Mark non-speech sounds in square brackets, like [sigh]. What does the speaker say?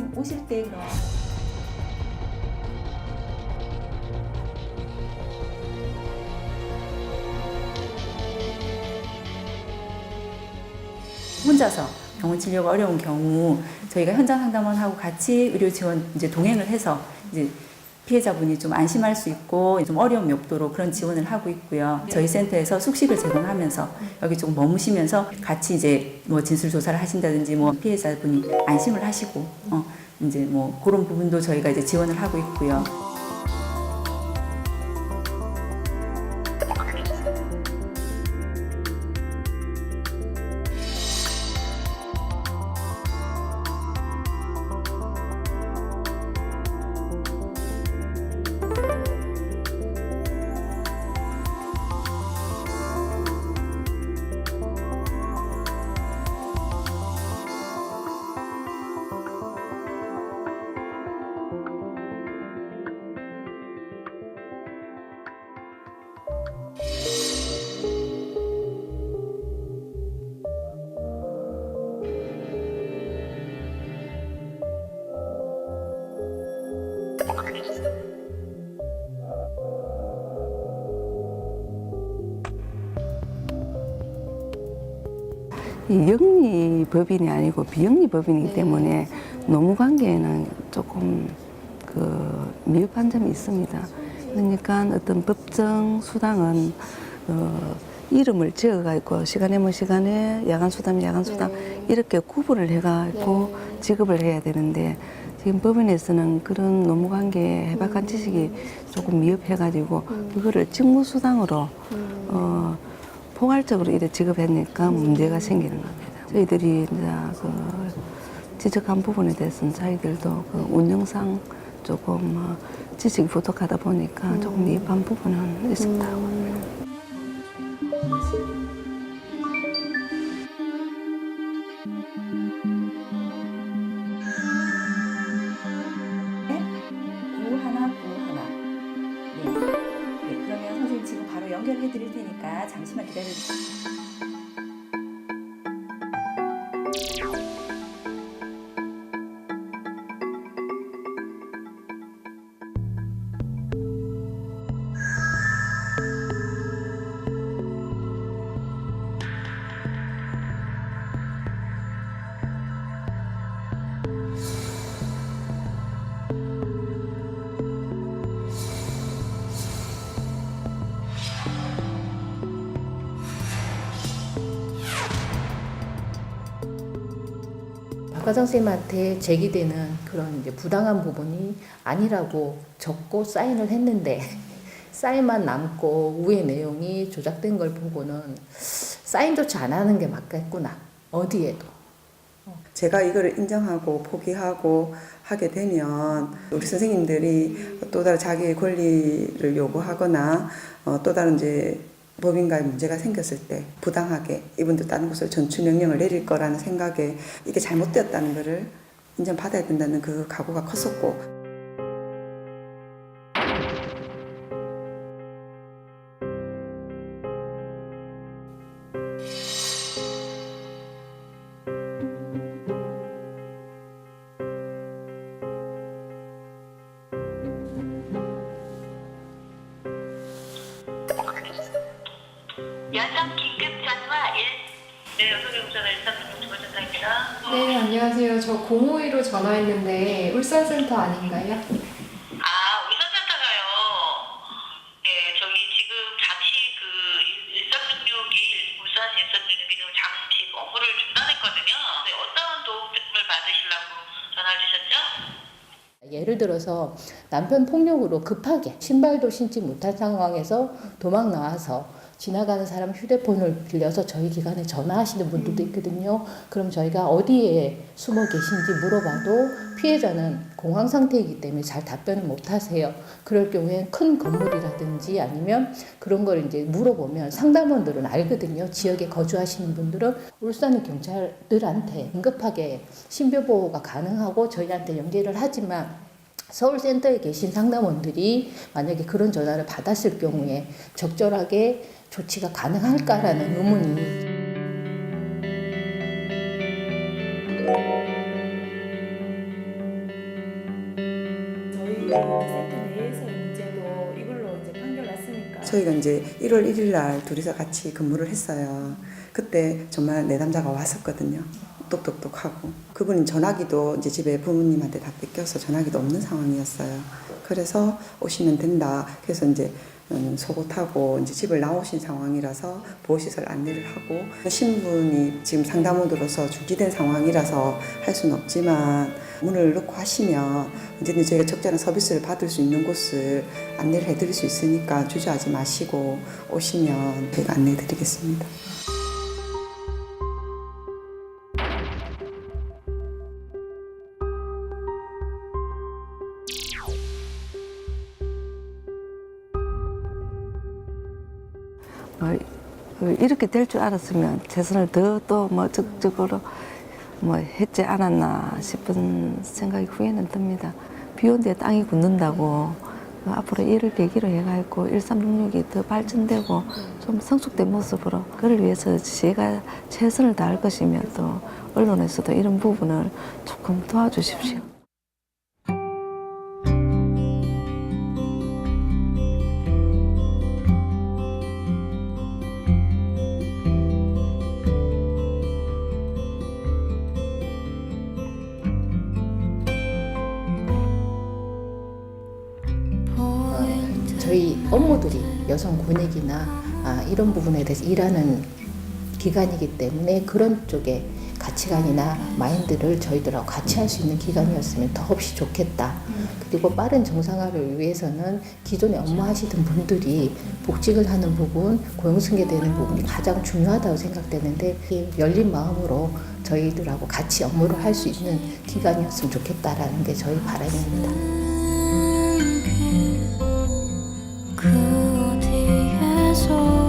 쌤 오실 때 그럼. 혼자서 병원 진료가 어려운 경우 저희가 현장 상담원 하고 같이 의료 지원 이제 동행을 해서 이제 피해자분이 좀 안심할 수 있고 좀 어려움이 없도록 그런 지원을 하고 있고요. 저희 센터에서 숙식을 제공하면서 여기 좀 머무시면서 같이 이제 뭐 진술 조사를 하신다든지 뭐 피해자분이 안심을 하시고 어 이제 뭐 그런 부분도 저희가 이제 지원을 하고 있고요. 영리 법인이 아니고 비영리 법인이기 때문에 노무 관계에는 조금 그 미흡한 점이 있습니다. 그러니까 어떤 법정 수당은 어, 이름을 지어가지고 시간에 뭐 시간에 야간 수당 야간 수당 이렇게 구분을 해가지고 지급을 해야 되는데 지금 법원에서는 그런 노무 관계에 해박한 지식이 조금 미흡해가지고 그거를 직무 수당으로 어, 포괄적으로 이래 지급했으니까 문제가 생기는 겁니다. 저희들이 이제 그 지적한 부분에 대해서는 저희들도 그 운영상 조금 어, 지식이 부족하다 보니까 조금 미흡한 부분은 있었다고 합니다. 연결해 드릴 테니까 잠시만 기다려 주세요. 과정 쌤한테 제기되는 그런 이제 부당한 부분이 아니라고 적고 사인을 했는데 [laughs] 사인만 남고 위의 내용이 조작된 걸 보고는 사인조차 안 하는 게 맞겠구나. 어디에도 제가 이거를 인정하고 포기하고 하게 되면 우리 선생님들이 또 다른 자기의 권리를 요구하거나 어, 또 다른 이제 법인과의 문제가 생겼을 때 부당하게 이분들 다른 곳으로 전출 명령을 내릴 거라는 생각에 이게 잘못되었다는 것을 인정받아야 된다는 그 각오가 컸었고 여성 긴급 전화 1. 네, 여성경찰 1366 네, 안녕하세요. 저 052로 전화했는데 울산센터 아닌가요? 아, 울산센터가요. 네, 저기 지금 잠시 그 1366이 울산 1366이는 잠시 업무를 중단했거든요. 네, 어떤 도움을 받으시려고 전화를 주셨죠? 예를 들어서 남편 폭력으로 급하게 신발도 신지 못한 상황에서 도망 나와서 지나가는 사람 휴대폰을 빌려서 저희 기관에 전화하시는 분들도 있거든요. 그럼 저희가 어디에 숨어 계신지 물어봐도 피해자는 공황 상태이기 때문에 잘 답변을 못 하세요. 그럴 경우에 큰 건물이라든지 아니면 그런 걸 이제 물어보면 상담원들은 알거든요. 지역에 거주하시는 분들은 울산의 경찰들한테 긴급하게 신변 보호가 가능하고 저희한테 연계를 하지만 서울센터에 계신 상담원들이 만약에 그런 전화를 받았을 경우에 적절하게 조치가 가능할까라는 의문이 저희가 이제 1월 1일 날 둘이서 같이 근무를 했어요. 그때 정말 내담자가 왔었거든요. 똑똑똑하고 그분이 전화기도 이제 집에 부모님한테 다 뺏겨서 전화기도 없는 상황이었어요. 그래서 오시면 된다. 그래서 이제 음, 속옷하고 이제 집을 나오신 상황이라서 보호시설 안내를 하고 신분이 지금 상담원으로서 중지된 상황이라서 할 수는 없지만 문을 넣고 하시면 언제든 저희가 적절한 서비스를 받을 수 있는 곳을 안내를 해드릴 수 있으니까 주저하지 마시고 오시면 저희가 안내해드리겠습니다. 뭐, 그 이렇게 될 줄 알았으면 최선을 더 또 뭐 적극적으로 뭐 했지 않았나 싶은 생각이 후회는 듭니다. 비온데 땅이 굳는다고 그 앞으로 이를 계기로 해가지고 1366이 더 발전되고 좀 성숙된 모습으로 그를 위해서 제가 최선을 다할 것이면 또 언론에서도 이런 부분을 조금 도와주십시오. 저희 업무들이 여성 권익이나 아, 이런 부분에 대해서 일하는 기관이기 때문에 그런 쪽에 가치관이나 마인드를 저희들하고 같이 할 수 있는 기관이었으면 더없이 좋겠다. 그리고 빠른 정상화를 위해서는 기존에 업무하시던 분들이 복직을 하는 부분, 고용승계되는 부분이 가장 중요하다고 생각되는데 이 열린 마음으로 저희들하고 같이 업무를 할 수 있는 기관이었으면 좋겠다라는 게 저희 바람입니다. 그 어디에서